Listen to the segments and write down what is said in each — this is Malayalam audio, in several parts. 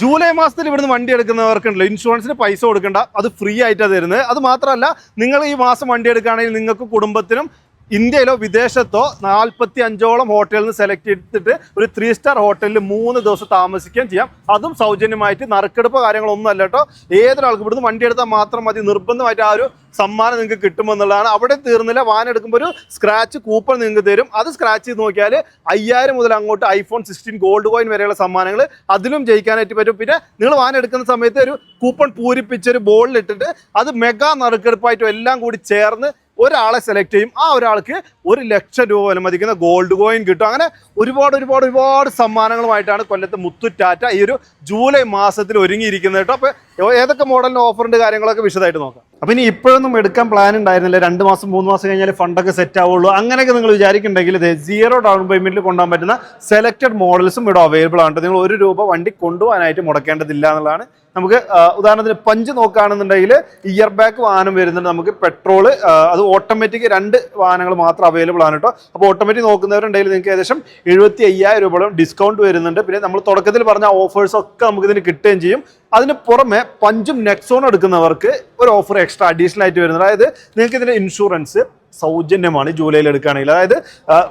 ജൂലൈ മാസത്തിൽ ഇവിടുന്ന് വണ്ടി എടുക്കുന്നവർക്കുണ്ടല്ലോ. ഇൻഷുറൻസിന് പൈസ കൊടുക്കേണ്ട. അത് ഫ്രീ ആയിട്ടാണ് തരുന്നത്. അത് മാത്രമല്ല നിങ്ങൾ ഈ മാസം വണ്ടി എടുക്കുകയാണെങ്കിൽ നിങ്ങൾക്ക് കുടുംബത്തിനും ഇന്ത്യയിലോ വിദേശത്തോ നാൽപ്പത്തി അഞ്ചോളം ഹോട്ടലിൽ നിന്ന് സെലക്ട് ചെയ്തിട്ട് ഒരു ത്രീ സ്റ്റാർ ഹോട്ടലിൽ മൂന്ന് ദിവസം താമസിക്കുകയും ചെയ്യാം. അതും സൗജന്യമായിട്ട് നറുക്കെടുപ്പ് കാര്യങ്ങളൊന്നും അല്ല കേട്ടോ ഏതൊരാൾക്കും ഇവിടുന്ന് വണ്ടി എടുത്താൽ മാത്രം മതി. നിർബന്ധമായിട്ട് ആ ഒരു സമ്മാനം നിങ്ങൾക്ക് കിട്ടുമെന്നുള്ളതാണ് അവിടെ തീർന്നില്ല. വാൻ എടുക്കുമ്പോൾ ഒരു സ്ക്രാച്ച് കൂപ്പൺ നിങ്ങൾക്ക് തരും. അത് സ്ക്രാച്ച് ചെയ്ത് നോക്കിയാൽ അയ്യായിരം മുതൽ അങ്ങോട്ട് ഐഫോൺ സിക്സ്റ്റീൻ ഗോൾഡ് കോയിൻ വരെയുള്ള സമ്മാനങ്ങൾ അതിലും ജയിക്കാനായിട്ട് പറ്റും. പിന്നെ നിങ്ങൾ വാൻ എടുക്കുന്ന സമയത്ത് ഒരു കൂപ്പൺ പൂരിപ്പിച്ചൊരു ബോളിലിട്ടിട്ട് അത് മെഗാ നറുക്കെടുപ്പായിട്ടും എല്ലാം കൂടി ചേർന്ന് ഒരാളെ സെലക്ട് ചെയ്യും. ആ ഒരാൾക്ക് ഒരു ലക്ഷം രൂപ വിലമതിക്കുന്ന ഗോൾഡ് കോയിൻ കിട്ടും. അങ്ങനെ ഒരുപാട് ഒരുപാട് ഒരുപാട് സമ്മാനങ്ങളുമായിട്ടാണ് കൊല്ലത്ത് ടാറ്റ ഈ ഒരു ജൂലൈ മാസത്തിൽ ഒരുങ്ങിയിരിക്കുന്നത് കേട്ടോ. അപ്പോൾ ഏതൊക്കെ മോഡലിന് ഓഫറുണ്ട് കാര്യങ്ങളൊക്കെ വിശദമായിട്ട് നോക്കാം. അപ്പോൾ ഇനി ഇപ്പോഴൊന്നും എടുക്കാൻ പ്ലാൻ ഉണ്ടായിരുന്നില്ല. രണ്ട് മാസം മൂന്ന് മാസം കഴിഞ്ഞാൽ ഫണ്ടൊക്കെ സെറ്റ് ആവുള്ളൂ. അങ്ങനെയൊക്കെ നിങ്ങൾ വിചാരിക്കുന്നുണ്ടെങ്കിൽ ഇത് സീറോ ഡൗൺ പേയ്മെന്റിൽ കൊണ്ടുപോകാൻ പറ്റുന്ന സെലക്റ്റഡ് മോഡൽസും ഇവിടെ അവൈലബിൾ ആണ് നിങ്ങൾ ഒരു രൂപ വണ്ടി കൊണ്ടുപോകാനായിട്ട് മുടക്കേണ്ടതില്ല എന്നുള്ളതാണ്. നമുക്ക് ഉദാഹരണത്തിന് പഞ്ച് നോക്കുകയാണെന്നുണ്ടെങ്കിൽ ഇയർ ബാക്ക് വാഹനം വരുന്നുണ്ട്. നമുക്ക് പെട്രോൾ അത് ഓട്ടോമാറ്റിക് രണ്ട് വാഹനങ്ങൾ മാത്രം അവൈലബിൾ ആണ് കേട്ടോ അപ്പോൾ ഓട്ടോമാറ്റിക് നോക്കുന്നവരുണ്ടെങ്കിൽ നിങ്ങൾക്ക് ഏകദേശം എഴുപത്തി അയ്യായിരം രൂപയോളം ഡിസ്കൗണ്ട് വരുന്നുണ്ട്. പിന്നെ നമ്മൾ തുടക്കത്തിൽ പറഞ്ഞ ഓഫേഴ്സ് ഒക്കെ നമുക്ക് ഇതിന് കിട്ടുകയും ചെയ്യും. അതിന് പുറമെ പഞ്ചും നെക്സോൺ എടുക്കുന്നവർക്ക് ഒരു ഓഫർ എക്സ്ട്രാ അഡീഷണൽ ആയിട്ട് വരുന്നുണ്ട്. അതായത് നിങ്ങൾക്ക് ഇതിന്റെ ഇൻഷുറൻസ് സൗജന്യമാണ് ജൂലൈയിൽ എടുക്കുകയാണെങ്കിൽ. അതായത്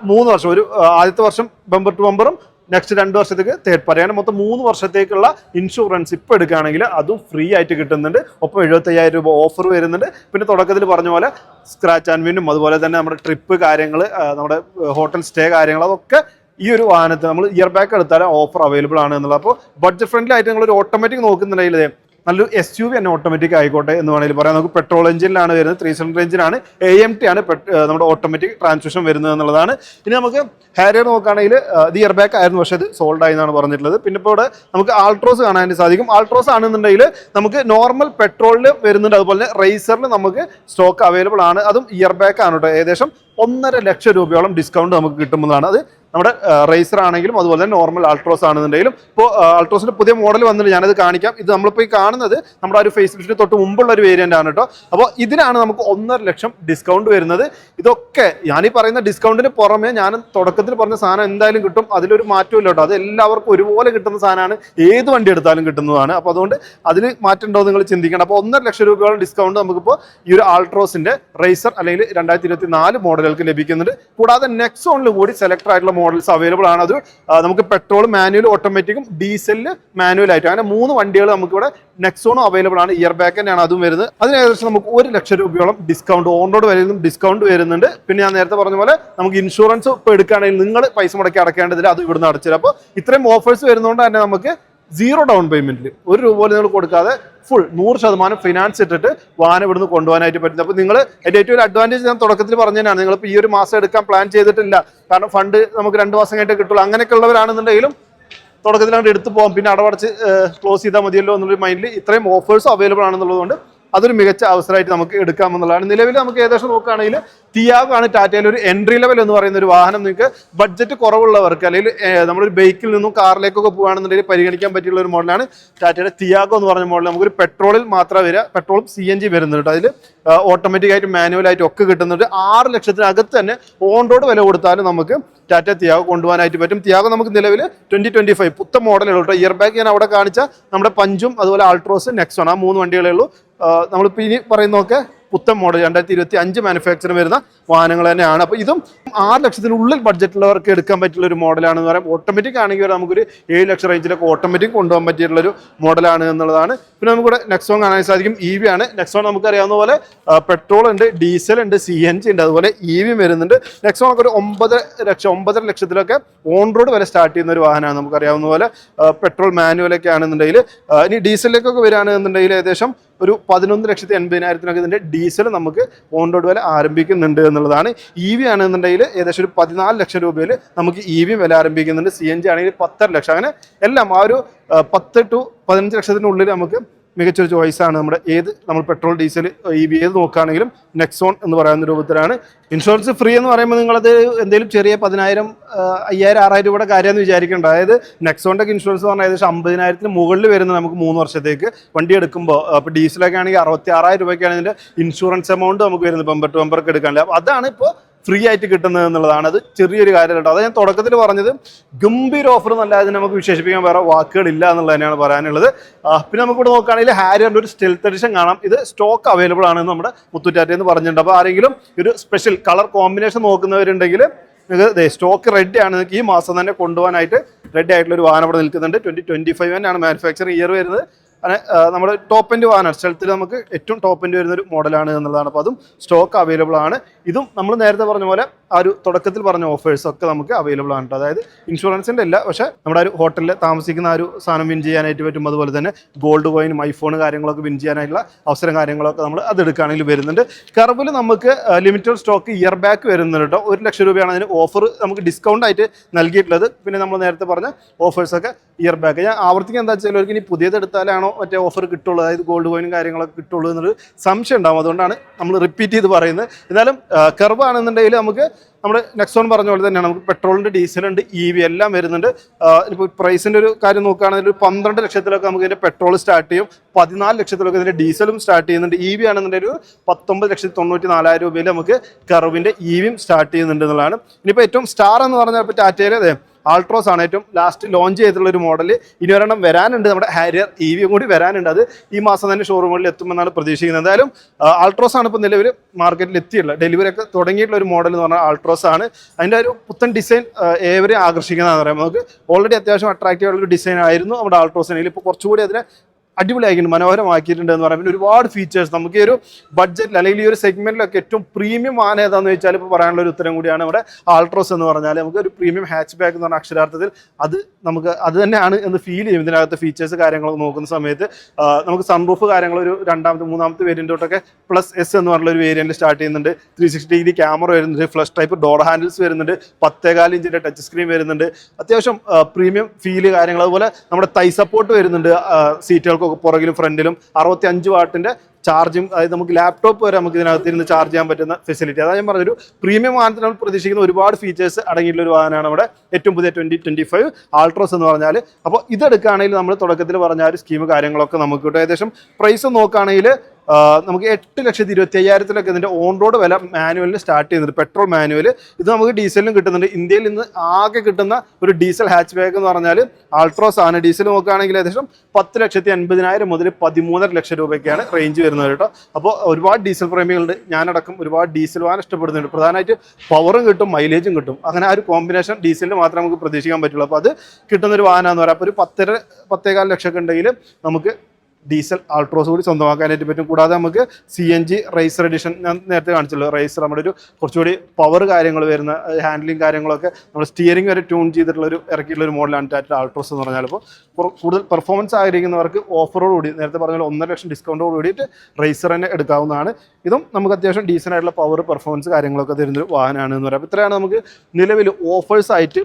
മൂന്ന് വർഷം ഒരു ആദ്യത്തെ വർഷം ബമ്പർ ടു ബമ്പറും നെക്സ്റ്റ് രണ്ട് വർഷത്തേക്ക് തേർഡ് പാർട്ടി അങ്ങനെ മൊത്തം മൂന്ന് വർഷത്തേക്കുള്ള ഇൻഷുറൻസ് ഇപ്പോൾ എടുക്കുകയാണെങ്കിൽ അതും ഫ്രീ ആയിട്ട് കിട്ടുന്നുണ്ട്. ഒപ്പം എഴുപത്തയ്യായിരം രൂപ ഓഫർ വരുന്നുണ്ട്. പിന്നെ തുടക്കത്തിൽ പറഞ്ഞ പോലെ സ്ക്രാച്ച് ആൻഡ് വിനും അതുപോലെ തന്നെ നമ്മുടെ ട്രിപ്പ് കാര്യങ്ങൾ നമ്മുടെ ഹോട്ടൽ സ്റ്റേ കാര്യങ്ങൾ അതൊക്കെ ഈ ഒരു വാഹനത്തിൽ നമ്മൾ ഇയർ ബാക്ക് എടുത്താൽ ഓഫർ അവൈലബിൾ ആണ് എന്നുള്ളത്. അപ്പോൾ ബഡ്ജറ്റ് ഫ്രണ്ട്ലി ആയിട്ട് നിങ്ങൾ ഒരു ഓട്ടോമാറ്റിക് നോക്കുന്നുണ്ടെങ്കിൽ നല്ലൊരു എസ് യു വി തന്നെ ഓട്ടോമാറ്റിക് ആയിക്കോട്ടെ എന്ന് വേണമെങ്കിൽ പറയാം. നമുക്ക് പെട്രോൾ എഞ്ചിനിലാണ് വരുന്നത് ത്രീ സിലിണ്ടർ എഞ്ചിനാണ് എ എം ടി ആണ് നമ്മുടെ ഓട്ടോമാറ്റിക് ട്രാൻസ്മിഷൻ വരുന്നത് എന്നുള്ളതാണ്. ഇനി നമുക്ക് ഹാരിയർ നോക്കുകയാണെങ്കിൽ ഇത് ഇയർ ബാക്ക് ആയിരുന്നു പക്ഷേ അത് സോൾഡ് ആയി എന്നാണ് പറഞ്ഞിട്ടുള്ളത്. പിന്നെ ഇപ്പോൾ ഇവിടെ നമുക്ക് ആൾട്രോസ് കാണാൻ സാധിക്കും. ആൾട്രോസ് ആണെന്നുണ്ടെങ്കിൽ നമുക്ക് നോർമൽ പെട്രോളിൽ വരുന്നുണ്ട്. അതുപോലെ തന്നെ റേസറിൽ നമുക്ക് സ്റ്റോക്ക് അവൈലബിൾ ആണ്. അതും ഇയർ ബാക്ക് ആണ് കേട്ടോ. ഏകദേശം ഒന്നര ലക്ഷം രൂപയോളം ഡിസ്കൗണ്ട് നമുക്ക് കിട്ടുമെന്നാണ് അത് നമ്മുടെ റേസർ ആണെങ്കിലും അതുപോലെ തന്നെ നോർമൽ അൾട്രോസ് ആണെന്നുണ്ടെങ്കിലും ഇപ്പോൾ ആൾട്രോസിന്റെ പുതിയ മോഡൽ വന്നിട്ട് ഞാനത് കാണിക്കാം. ഇത് നമ്മളിപ്പോൾ ഈ കാണുന്നത് നമ്മുടെ ഒരു ഫേസ് ലിഫ്റ്റിന് തൊട്ട് മുമ്പുള്ള ഒരു വേരിയന്റ് ആണ് കേട്ടോ അപ്പോൾ ഇതിനാണ് നമുക്ക് ഒന്നര ലക്ഷം ഡിസ്കൗണ്ട് വരുന്നത്. ഇതൊക്കെ ഞാനീ പറയുന്ന ഡിസ്കൗണ്ടിന് പുറമെ ഞാൻ തുടക്കത്തിൽ പറഞ്ഞ സാധനം എന്തായാലും കിട്ടും. അതിലൊരു മാറ്റവും ഇല്ല കേട്ടോ അത് എല്ലാവർക്കും ഒരുപോലെ കിട്ടുന്ന സാധനമാണ്. ഏത് വണ്ടി എടുത്താലും കിട്ടുന്നതാണ്. അപ്പോൾ അതുകൊണ്ട് അതിൽ മാറ്റം ഉണ്ടോ നിങ്ങൾ ചിന്തിക്കണം. അപ്പോൾ ഒന്നര ലക്ഷം രൂപയോളം ഡിസ്കൗണ്ട് നമുക്കിപ്പോൾ ഈ ഒരു ആൾട്രോസിന്റെ റേസർ അല്ലെങ്കിൽ രണ്ടായിരത്തി ഇരുപത്തി നാല് മോഡലുകൾക്ക് ലഭിക്കുന്നുണ്ട്. കൂടാതെ നെക്സോണിൽ കൂടി സെലക്ട് ആയിട്ടുള്ള മോഡൽസ് അവൈലബിൾ ആണ്. അത് നമുക്ക് പെട്രോൾ മാനുവൽ ഓട്ടോമാറ്റിക്കും ഡീസലിൽ മാനുവൽ ആയിട്ടും. അങ്ങനെ മൂന്ന് വണ്ടികൾ നമുക്ക് ഇവിടെ നെക്സോണും അവൈലബിൾ ആണ്. ഇയർ ബാക്ക് തന്നെയാണ് അതും വരുന്നത്. അതിന് ഏകദേശം നമുക്ക് ഒരു ലക്ഷം രൂപയോളം ഡിസ്കൗണ്ട് ഓൺ റോഡ് വരെയും ഡിസ്കൗണ്ട് വരുന്നുണ്ട്. പിന്നെ ഞാൻ നേരത്തെ പറഞ്ഞ പോലെ നമുക്ക് ഇൻഷുറൻസ് ഇപ്പോൾ എടുക്കുകയാണെങ്കിൽ നിങ്ങൾ പൈസ മുടക്കി അടക്കേണ്ടതില്ല അത് ഇവിടുന്ന് അടച്ചില്ല അപ്പോൾ ഇത്രയും ഓഫേഴ്സ് വരുന്നതുകൊണ്ട് തന്നെ നമുക്ക് സീറോ ഡൗൺ പേയ്മെന്റിൽ ഒരു രൂപ പോലും നിങ്ങൾ കൊടുക്കാതെ ഫുൾ നൂറ് ശതമാനം ഫിനാൻസ് ഇട്ടിട്ട് വാഹനം ഇവിടുന്ന് കൊണ്ടുപോകാനായിട്ട് പറ്റും. അപ്പോൾ നിങ്ങൾ എന്റെ ഏറ്റവും അഡ്വാന്റേജ് ഞാൻ തുടക്കത്തിൽ പറഞ്ഞതിനാണ്. നിങ്ങളിപ്പോൾ ഈ ഒരു മാസം എടുക്കാൻ പ്ലാൻ ചെയ്തിട്ടില്ല. കാരണം ഫണ്ട് നമുക്ക് രണ്ട് മാസം കഴിഞ്ഞിട്ട് കിട്ടുള്ളൂ. അങ്ങനെയൊക്കെ ഉള്ളവരാണെന്നുണ്ടെങ്കിലും തുടക്കത്തിൽ അങ്ങോട്ട് എടുത്തു പോകാം പിന്നെ അടവടച്ച് ക്ലോസ് ചെയ്താൽ മതിയല്ലോ എന്നുള്ളൊരു മൈൻഡിൽ ഇത്രയും ഓഫേഴ്സ് അവൈലബിൾ ആണെന്നുള്ളതുകൊണ്ട് അതൊരു മികച്ച അവസരമായിട്ട് നമുക്ക് എടുക്കാമെന്നുള്ളതാണ്. നിലവിൽ നമുക്ക് ഏകദേശം നോക്കുകയാണെങ്കിൽ തിയാഗോ ആണ് ടാറ്റയിൽ ഒരു എൻട്രി ലെവൽ എന്ന് പറയുന്ന ഒരു വാഹനം നിങ്ങൾക്ക് ബഡ്ജറ്റ് കുറവുള്ളവർക്ക് അല്ലെങ്കിൽ നമ്മളൊരു ബൈക്കിൽ നിന്നും കാറിലേക്കൊക്കെ പോകുകയാണെന്നുണ്ടെങ്കിൽ പരിഗണിക്കാൻ പറ്റിയുള്ള ഒരു മോഡലാണ് ടാറ്റയുടെ തിയാഗോ എന്ന് പറഞ്ഞ മോഡൽ നമുക്കൊരു പെട്രോളിൽ മാത്രമേ വരിക. പെട്രോളും സി എൻ ജി വരുന്നുണ്ട്. അതിൽ ഓട്ടോമാറ്റിക് ആയിട്ട് മാനുവൽ ആയിട്ട് ഒക്കെ കിട്ടുന്നുണ്ട്. ആറ് ലക്ഷത്തിനകത്ത് തന്നെ ഓൺ റോഡ് വില കൊടുത്താലും നമുക്ക് ടാറ്റ തിയാഗോ കൊണ്ടുപോകാനായിട്ട് പറ്റും. തിയാഗോ നമുക്ക് നിലവിൽ ട്വന്റി ട്വന്റി ഫൈവ് പുത്ത മോഡലുള്ളൂ ഇയർ ബാഗ് ഞാൻ അവിടെ കാണിച്ച നമ്മുടെ പഞ്ചും അതുപോലെ ആൾട്രോസ് നെക്സോൺ ആ മൂന്ന് വണ്ടികളേ ഉള്ളൂ. നമ്മളിപ്പോൾ ഇനി പറയുന്നതൊക്കെ പുത്തൻ മോഡൽ രണ്ടായിരത്തി ഇരുപത്തി അഞ്ച് മാനുഫാക്ചർ വരുന്ന വാഹനങ്ങൾ തന്നെയാണ്. അപ്പോൾ ഇതും ആറ് ലക്ഷത്തിനുള്ളിൽ ബഡ്ജറ്റുള്ളവർക്ക് എടുക്കാൻ പറ്റുള്ള ഒരു മോഡലാണെന്ന് പറയാം. ഓട്ടോമാറ്റിക് ആണെങ്കിൽ നമുക്കൊരു ഏഴ് ലക്ഷം റേഞ്ചിലൊക്കെ ഓട്ടോമാറ്റിക് കൊണ്ടുപോകാൻ പറ്റിയിട്ടുള്ള ഒരു മോഡലാണ് എന്നുള്ളതാണ്. പിന്നെ നമുക്കിവിടെ നെക്സോൺ കാണാൻ സാധിക്കും. ഇ വി ആണ്. നെക്സോൺ നമുക്കറിയാവുന്ന പോലെ പെട്രോൾ ഉണ്ട് ഡീസൽ ഉണ്ട് സി എൻ ജി ഉണ്ട് അതുപോലെ ഇ വി വരുന്നുണ്ട്. നെക്സോൺ ഒക്കെ ഒരു ഒമ്പത് ലക്ഷം ഒമ്പതര ലക്ഷത്തിലൊക്കെ ഓൺ റോഡ് വരെ സ്റ്റാർട്ട് ചെയ്യുന്ന ഒരു വാഹനമാണ് നമുക്കറിയാവുന്ന പോലെ പെട്രോൾ മാനുവലൊക്കെ ആണെന്നുണ്ടെങ്കിൽ ഇനി ഡീസലിലേക്കൊക്കെ വരികയാണെന്നുണ്ടെങ്കിൽ ഏകദേശം ഒരു പതിനൊന്ന് ലക്ഷത്തി എൺപതിനായിരത്തിനൊക്കെ ഇതിന്റെ ഡീസൽ നമുക്ക് ഓൺ റോഡ് വില ആരംഭിക്കുന്നുണ്ട് എന്നുള്ളതാണ് ഇ വി ആണെന്നുണ്ടെങ്കിൽ ഏകദേശം ഒരു പതിനാല് ലക്ഷം രൂപയിൽ നമുക്ക് ഇ വി വില ആരംഭിക്കുന്നുണ്ട്. സി എൻ ജി ആണെങ്കിൽ പത്തര ലക്ഷം. അങ്ങനെ എല്ലാം ആ ഒരു പത്ത് ടു പതിനഞ്ച് ലക്ഷത്തിനുള്ളിൽ നമുക്ക് മികച്ചൊരു ചോയ്സാണ് നമ്മുടെ ഏത് നമ്മൾ പെട്രോൾ ഡീസൽ ഇ ബി ഏത് നോക്കുകയാണെങ്കിലും നെക്സോൺ എന്ന് പറയുന്ന രൂപത്തിലാണ്. ഇൻഷുറൻസ് ഫ്രീ എന്ന് പറയുമ്പോൾ നിങ്ങളത് എന്തെങ്കിലും ചെറിയ പതിനായിരം അയ്യായിരം ആറായിരം രൂപയുടെ കാര്യമെന്ന് വിചാരിക്കേണ്ട. അതായത് നെക്സോണിന്റെ ഇൻഷുറൻസ് എന്ന് പറഞ്ഞാൽ ഏകദേശം അമ്പതിനായിരത്തിന് മുകളിൽ വരുന്ന നമുക്ക് മൂന്ന് വർഷത്തേക്ക് വണ്ടി എടുക്കുമ്പോൾ. അപ്പോൾ ഡീസലൊക്കെ ആണെങ്കിൽ അറുപത്തി ആറായിരം രൂപയ്ക്കാണ് ഇതിന്റെ ഇൻഷുറൻസ് എമൗണ്ട് നമുക്ക് വരുന്നത്. ബമ്പർ ടു ബമ്പർക്ക് എടുക്കാനില്ല. അതാണ് ഇപ്പോൾ ഫ്രീ ആയിട്ട് കിട്ടുന്നത് എന്നുള്ളതാണ്. അത് ചെറിയൊരു കാര്യം കേട്ടോ അത് ഞാൻ തുടക്കത്തിൽ പറഞ്ഞത്. ഗംഭീര ഓഫർ എന്നല്ലാതെ നമുക്ക് വിശേഷിപ്പിക്കാൻ വേറെ വാക്കുകളില്ല എന്നുള്ളത് തന്നെയാണ് പറയാനുള്ളത്. പിന്നെ നമുക്കിവിടെ നോക്കുകയാണെങ്കിൽ ഹാരിയറിന്റെ ഒരു സ്റ്റെൽത്ത് എഡിഷൻ കാണാം. ഇത് സ്റ്റോക്ക് അവൈലബിൾ ആണ് നമ്മുടെ മുത്തുറ്റാറ്റ എന്ന് പറഞ്ഞിട്ടുണ്ട്. അപ്പോൾ ആരെങ്കിലും ഒരു സ്പെഷ്യൽ കളർ കോമ്പിനേഷൻ നോക്കുന്നവരുണ്ടെങ്കിൽ നിങ്ങൾക്ക് സ്റ്റോക്ക് റെഡി ആണ്. നിങ്ങൾക്ക് ഈ മാസം തന്നെ കൊണ്ടുപോകാനായിട്ട് റെഡി ആയിട്ടുള്ള ഒരു വാഹനം അവിടെ നിൽക്കുന്നുണ്ട്. ട്വന്റി ട്വന്റി ഫൈവ് തന്നെയാണ് മാനുഫാക്ചർ ഇയർ വരുന്നത്. നമ്മുടെ ടോപ്പ് എൻഡ് വാഹനമാണ് സ്ഥലത്തിൽ നമുക്ക് ഏറ്റവും ടോപ്പ് എൻഡ് വരുന്ന ഒരു മോഡലാണ് എന്നുള്ളതാണ്. അപ്പോൾ അതും സ്റ്റോക്ക് അവൈലബിൾ ആണ്. ഇതും നമ്മൾ നേരത്തെ പറഞ്ഞ പോലെ ആ ഒരു തുടക്കത്തിൽ പറഞ്ഞ ഓഫേഴ്സ് ഒക്കെ നമുക്ക് അവൈലബിൾ ആണ്. അതായത് ഇൻഷുറൻസിന്റെ അല്ല പക്ഷേ നമ്മുടെ ഒരു ഹോട്ടലിൽ താമസിക്കുന്ന ആ ഒരു സാധനം വിൻ ചെയ്യാനായിട്ട് പറ്റും. അതുപോലെ തന്നെ ഗോൾഡ് കോയിനും ഐഫോൺ കാര്യങ്ങളൊക്കെ വിൻ ചെയ്യാനായിട്ടുള്ള അവസരം കാര്യങ്ങളൊക്കെ നമ്മൾ അത് എടുക്കുകയാണെങ്കിൽ വരുന്നുണ്ട്. കർബിൽ നമുക്ക് ലിമിറ്റഡ് സ്റ്റോക്ക് ഇയർ ബാക്ക് വരുന്നുണ്ട് കേട്ടോ. ഒരു ലക്ഷം രൂപയാണ് അതിന് ഓഫർ നമുക്ക് ഡിസ്കൗണ്ട് ആയിട്ട് നൽകിയിട്ടുള്ളത്. പിന്നെ നമ്മൾ നേരത്തെ പറഞ്ഞ ഓഫേഴ്സൊക്കെ ഇയർ ബാക്ക് ഞാൻ ആവർത്തിക്കാൻ എന്താ വെച്ചാൽ അവർക്ക് ഇനി പുതിയത് എടുത്താലാണോ മറ്റേ ഓഫർ കിട്ടുള്ളൂ? അതായത് ഗോൾഡ് കോയിനും കാര്യങ്ങളൊക്കെ കിട്ടുള്ളൂ എന്നൊരു സംശയം ഉണ്ടാവും. അതുകൊണ്ടാണ് നമ്മൾ റിപ്പീറ്റ് ചെയ്ത് പറയുന്നത്. എന്നാലും കർവ് ആണെന്നുണ്ടെങ്കിൽ നമുക്ക് നമ്മുടെ നെക്സോൺ പറഞ്ഞ പോലെ തന്നെയാണ്. നമുക്ക് പെട്രോളിന്റെ ഡീസലുണ്ട് ഇ വി എല്ലാം വരുന്നുണ്ട്. ഇപ്പോൾ പ്രൈസിന്റെ ഒരു കാര്യം നോക്കുകയാണെങ്കിൽ ഒരു പന്ത്രണ്ട് ലക്ഷത്തിലൊക്കെ നമുക്ക് ഇതിന്റെ പെട്രോൾ സ്റ്റാർട്ട് ചെയ്യും. പതിനാല് ലക്ഷത്തിലൊക്കെ ഇതിന്റെ ഡീസലും സ്റ്റാർട്ട് ചെയ്യുന്നുണ്ട്. ഇ വി ആണെന്നുണ്ടെങ്കിൽ ഒരു പത്തൊമ്പത് ലക്ഷത്തി തൊണ്ണൂറ്റി നാലായിരം രൂപയിൽ നമുക്ക് കർവിന്റെ ഇ വിയും സ്റ്റാർട്ട് ചെയ്യുന്നുണ്ട് എന്നുള്ളതാണ്. ഇനിയിപ്പോൾ ഏറ്റവും സ്റ്റാർ എന്ന് പറഞ്ഞാൽ ഇപ്പോൾ ടാറ്റയിൽ അതെ ആൾട്രോസ് ആണ് ഏറ്റവും ലാസ്റ്റ് ലോഞ്ച് ചെയ്തിട്ടുള്ള ഒരു മോഡൽ ഇനി ഒരെണ്ണം വരാനുണ്ട്. നമ്മുടെ ഹാരിയർ ഇ വിയും കൂടി വരാനുണ്ട്. അത് ഈ മാസം തന്നെ ഷോറൂമുകളിൽ എത്തുമെന്നാണ് പ്രതീക്ഷിക്കുന്നത്. എന്തായാലും ആൾട്രോസ് ആണ് ഇപ്പോൾ നിലവിൽ മാർക്കറ്റിൽ എത്തിയുള്ളത് ഡെലിവറി ഒക്കെ തുടങ്ങിയിട്ടുള്ള ഒരു മോഡൽ എന്ന് പറഞ്ഞാൽ ആൾട്രോസ് ആണ്. അതിന്റെ ഒരു പുത്തൻ ഡിസൈൻ ഏവരെയും ആകർഷിക്കുന്നതെന്ന് പറയാം. നമുക്ക് ഓൾറെഡി അത്യാവശ്യം അട്രാക്റ്റീവ് ആയിട്ടുള്ള ഒരു ഡിസൈൻ ആയിരുന്നു നമ്മുടെ ആൾട്രോസിനെങ്കിൽ ഇപ്പോൾ കുറച്ചുകൂടി അതിനെ അടിപൊളിയാക്കിയിട്ടുണ്ട് മനോഹരമാക്കിയിട്ടുണ്ട് എന്ന് പറയുമ്പോൾ ഒരുപാട് ഫീച്ചേഴ്സ് നമുക്ക് ഈ ഒരു ബഡ്ജറ്റിൽ അല്ലെങ്കിൽ ഈ ഒരു സെഗ്മെന്റിലൊക്കെ ഏറ്റവും പ്രീമിയം വാഹനം ഏതാണെന്ന് വെച്ചാൽ ഇപ്പോൾ പറയാനുള്ള ഒരു ഉത്തരം കൂടിയാണ് നമ്മുടെ ആൾട്രോസ് എന്ന് പറഞ്ഞാൽ നമുക്ക് ഒരു പ്രീമിയം ഹാച്ച് ബാക്ക് എന്ന് പറഞ്ഞ അക്ഷരാർത്ഥത്തിൽ അത് നമുക്ക് അത് തന്നെയാണ് എന്ന് ഫീൽ ചെയ്യും. ഇതിനകത്ത് ഫീച്ചേഴ്സ് കാര്യങ്ങളൊക്കെ നോക്കുന്ന സമയത്ത്. നമുക്ക് സൺറൂഫ് കാര്യങ്ങൾ ഒരു രണ്ടാമത്തെ മൂന്നാമത്തെ വേരിയന്റ് തൊട്ടൊക്കെ പ്ലസ് എസ് എന്ന് പറഞ്ഞ ഒരു വേരിയന്റ് സ്റ്റാർട്ട് ചെയ്യുന്നുണ്ട്. ത്രീ സിക്സ്റ്റി ഡിഗ്രി ക്യാമറ വരുന്നുണ്ട്. ഫ്ലഷ് ടൈപ്പ് ഡോർ ഹാൻഡിൽസ് വരുന്നുണ്ട്. പത്തേകാൽ ഇഞ്ചിന്റെ ടച്ച് സ്ക്രീൻ വരുന്നുണ്ട്. അത്യാവശ്യം പ്രീമിയം ഫീൽ കാര്യങ്ങൾ അതുപോലെ നമ്മുടെ തൈ സപ്പോർട്ട് വരുന്നുണ്ട്. സീറ്റുകൾക്കൊക്കെ പുറകിലും ഫ്രണ്ടിലും അറുപത്തി അഞ്ച് വാട്ടിന്റെ ചാർജിങ് അതായത് നമുക്ക് ലാപ്ടോപ്പ് വരെ നമുക്ക് ഇതിനകത്ത് ഇരുന്ന് ചാർജ് ചെയ്യാൻ പറ്റുന്ന ഫെസിലിറ്റി അതായത് ഞാൻ പറഞ്ഞൊരു പ്രീമിയം വാഹനത്തിൽ നമ്മൾ പ്രതീക്ഷിക്കുന്ന ഒരുപാട് ഫീച്ചേഴ്സ് അടങ്ങിയിട്ടുള്ള ഒരു വാഹനമാണ് നമ്മുടെ ഏറ്റവും പുതിയ ട്വന്റി ട്വന്റി ഫൈവ് ആൾട്രോസ് എന്ന് പറഞ്ഞാൽ അപ്പോൾ ഇതെടുക്കുകയാണെങ്കിൽ നമ്മൾ തുടക്കത്തിൽ പറഞ്ഞ ആ ഒരു സ്കീം കാര്യങ്ങളൊക്കെ നമുക്ക് കിട്ടും. ഏകദേശം പ്രൈസ് നോക്കുകയാണെങ്കിൽ നമുക്ക് എട്ട് ലക്ഷത്തി ഇരുപത്തി അയ്യായിരത്തിലൊക്കെ ഇതിന്റെ ഓൺ റോഡ് വില മാനുവലിന് സ്റ്റാർട്ട് ചെയ്യുന്നുണ്ട്. പെട്രോൾ മാനുവൽ ഇത് നമുക്ക് ഡീസലിനും കിട്ടുന്നുണ്ട്. ഇന്ത്യയിൽ നിന്ന് ആകെ കിട്ടുന്ന ഒരു ഡീസൽ ഹാച്ച് ബാഗ് എന്ന് പറഞ്ഞാൽ ആൾട്രോസ് ആണ്. ഡീസൽ നോക്കുകയാണെങ്കിൽ ഏകദേശം പത്ത് ലക്ഷത്തി അൻപതിനായിരം മുതൽ പതിമൂന്നര ലക്ഷം രൂപയ്ക്കാണ് റേഞ്ച് വരുന്നത് കേട്ടോ. അപ്പോൾ ഒരുപാട് ഡീസൽ പ്രേമികളുണ്ട്. ഞാനടക്കം ഒരുപാട് ഡീസൽ വാൻ ഇഷ്ടപ്പെടുന്നുണ്ട്. പ്രധാനമായിട്ട് പവറും കിട്ടും മൈലേജും കിട്ടും. അങ്ങനെ ആ ഒരു കോമ്പിനേഷൻ ഡീസലിന് മാത്രമേ നമുക്ക് പ്രതീക്ഷിക്കാൻ പറ്റുള്ളൂ. അപ്പോൾ അത് കിട്ടുന്ന ഒരു വാഹനമെന്ന് പറയാം. അപ്പോൾ ഒരു പത്തര പത്തേകാൽ ലക്ഷമൊക്കെ ഉണ്ടെങ്കിൽ നമുക്ക് ഡീസൽ ആൾട്രോസ് കൂടി സ്വന്തമാക്കാനായിട്ട് പറ്റും. കൂടാതെ നമുക്ക് C N G racer edition ഞാൻ നേരത്തെ കാണിച്ചല്ലോ. റേസർ നമ്മുടെ ഒരു കുറച്ചുകൂടി പവർ കാര്യങ്ങൾ വരുന്ന ഹാൻഡ്ലിംഗ് കാര്യങ്ങളൊക്കെ നമ്മൾ സ്റ്റിയറിംഗ് വരെ ട്യൂൺ ചെയ്തിട്ടുള്ള ഒരു ഇറക്കിയിട്ടുള്ള ഒരു മോഡലാണ് ടാറ്റ ആൾട്രോസ് എന്ന് പറഞ്ഞാൽ. അപ്പോൾ കൂടുതൽ പെർഫോമൻസ് ആഗ്രഹിക്കുന്നവർക്ക് ഓഫറോട് കൂടി നേരത്തെ പറഞ്ഞ പോലെ ഒന്നര ലക്ഷം ഡിസ്കൗണ്ടോട് കൂടിയിട്ട് റേസർ തന്നെ എടുക്കാവുന്നതാണ്. ഇതും നമുക്ക് അത്യാവശ്യം ഡീസന്റ് ആയിട്ടുള്ള പവർ പെർഫോമൻസ് കാര്യങ്ങളൊക്കെ തരുന്നൊരു വാഹനമാണ് എന്ന് പറയാം. അപ്പോൾ ഇത്രയാണ് നമുക്ക് നിലവിൽ ഓഫേഴ്സായിട്ട്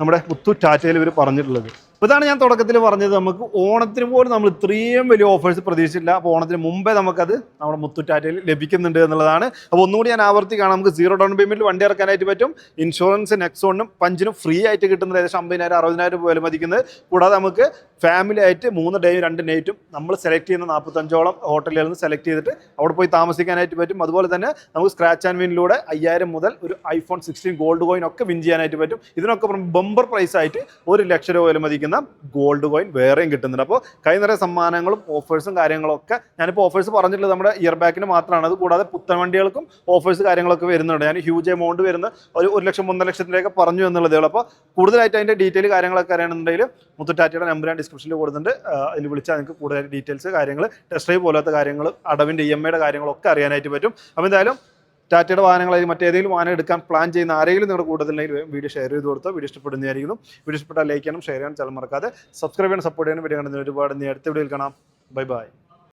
നമ്മുടെ മുത്തു ടാറ്റയിൽ ഇവർ പറഞ്ഞിട്ടുള്ളത്. ഇതാണ് ഞാൻ തുടക്കത്തിൽ പറഞ്ഞത്. നമുക്ക് ഓണത്തിന് പോലും നമ്മൾ ഇത്രയും വലിയ ഓഫേഴ്സ് പ്രതീക്ഷിച്ചില്ല അപ്പോൾ ഓണത്തിന് മുമ്പേ നമുക്കത് നമ്മുടെ മുത്തുറ്റാറ്റയിൽ ലഭിക്കുന്നുണ്ട് എന്നുള്ളതാണ്. അപ്പോൾ ഒന്നുകൂടി ഞാൻ ആവർത്തിക്കുകയാണ് നമുക്ക് സീറോ ഡൗൺ പേയ്മെന്റിൽ വണ്ടി ഇറക്കാനായിട്ട് പറ്റും. ഇൻഷുറൻസ് നെക്സോണിനും പഞ്ചിനും ഫ്രീ ആയിട്ട് കിട്ടുന്നത് ഏകദേശം അമ്പതിനായിരം അറുപതിനായിരം രൂപ വില മതിക്കുന്നത്. കൂടാതെ നമുക്ക് ഫാമിലി ആയിട്ട് മൂന്ന് ഡേയും രണ്ട് നൈറ്റും നമ്മൾ സെലക്ട് ചെയ്യുന്ന നാൽപ്പത്തഞ്ചോളം ഹോട്ടലുകളിൽ നിന്ന് സെലക്ട് ചെയ്തിട്ട് അവിടെ പോയി താമസിക്കാനായിട്ട് പറ്റും. അതുപോലെ തന്നെ നമുക്ക് സ്ക്രാച്ച് ആൻഡ് വിനിലൂടെ അയ്യായിരം മുതൽ ഒരു ഐഫോൺ സിക്സ്റ്റീൻ ഗോൾഡ് കോയിൻ ഒക്കെ വിൻ ചെയ്യാനായിട്ട് പറ്റും. ഇതിനൊക്കെ ബമ്പർ പ്രൈസ് ആയിട്ട് ഒരു ലക്ഷം രൂപ വില മതിക്കുന്ന ഗോൾഡ് കോയിൻ വേറെയും കിട്ടുന്നുണ്ട്. അപ്പോൾ കൈ നിറയെ സമ്മാനങ്ങളും ഓഫേഴ്സും കാര്യങ്ങളൊക്കെ ഞാനിപ്പോൾ ഓഫേഴ്സ് പറഞ്ഞിട്ടുള്ളത് നമ്മുടെ ഇയർ ബാക്കിന് മാത്രമാണ്. അത് കൂടാതെ പുത്തൻ വണ്ടികൾക്കും ഓഫേഴ്സ് കാര്യങ്ങളൊക്കെ വരുന്നുണ്ട്. ഞാൻ ഹ്യൂജ് എമൗണ്ട് വരുന്ന ഒരു ഒരു ലക്ഷം ഒന്നര ലക്ഷത്തിലേക്ക് പറഞ്ഞു എന്നുള്ളതേ ഉള്ളൂ. അപ്പോൾ കൂടുതലായിട്ട് അതിന്റെ ഡീറ്റെയിൽ കാര്യങ്ങളൊക്കെ അറിയണമെന്നുണ്ടെങ്കിൽ മുത്തുറ്റാറ്റയുടെ നമ്പർ ഞാൻ ഡിസ്ക്രിപ്ഷനിൽ കൊടുത്തിട്ടുണ്ട്. അതിൽ വിളിച്ചാൽ നിങ്ങൾക്ക് കൂടുതലായിട്ട് ഡീറ്റെയിൽസ് കാര്യങ്ങൾ ടെസ്റ്റ് ഡ്രൈവ് പോലത്തെ കാര്യങ്ങൾ അടവിന്റെ ഇ എം ഐയുടെ കാര്യങ്ങളൊക്കെ അറിയാനായിട്ട് പറ്റും. അപ്പോൾ എന്തായാലും ടാറ്റയുടെ വാഹനങ്ങളായി മറ്റേതെങ്കിലും വാഹനം എടുക്കാൻ പ്ലാൻ ചെയ്യുന്ന ആരെങ്കിലും നിങ്ങളുടെ കൂടുതലുണ്ടെങ്കിൽ വീഡിയോ ഷെയർ ചെയ്ത് കൊടുത്തോ വീഡിയോ ഇഷ്ടപ്പെടുന്നതായിരിക്കും. വീഡിയോ ഇഷ്ടപ്പെട്ടാൽ ലൈക്ക് ചെയ്യണം ഷെയർ ചെയ്യണം ചില മറക്കാതെ സബ്സ്ക്രൈബ് ചെയ്യണം സപ്പോർട്ട് ചെയ്യണം വീഡിയോ കണ്ടതിന് ഒരുപാട് നീ അടുത്ത വീഡിയോയിൽ കാണാം. Bye bye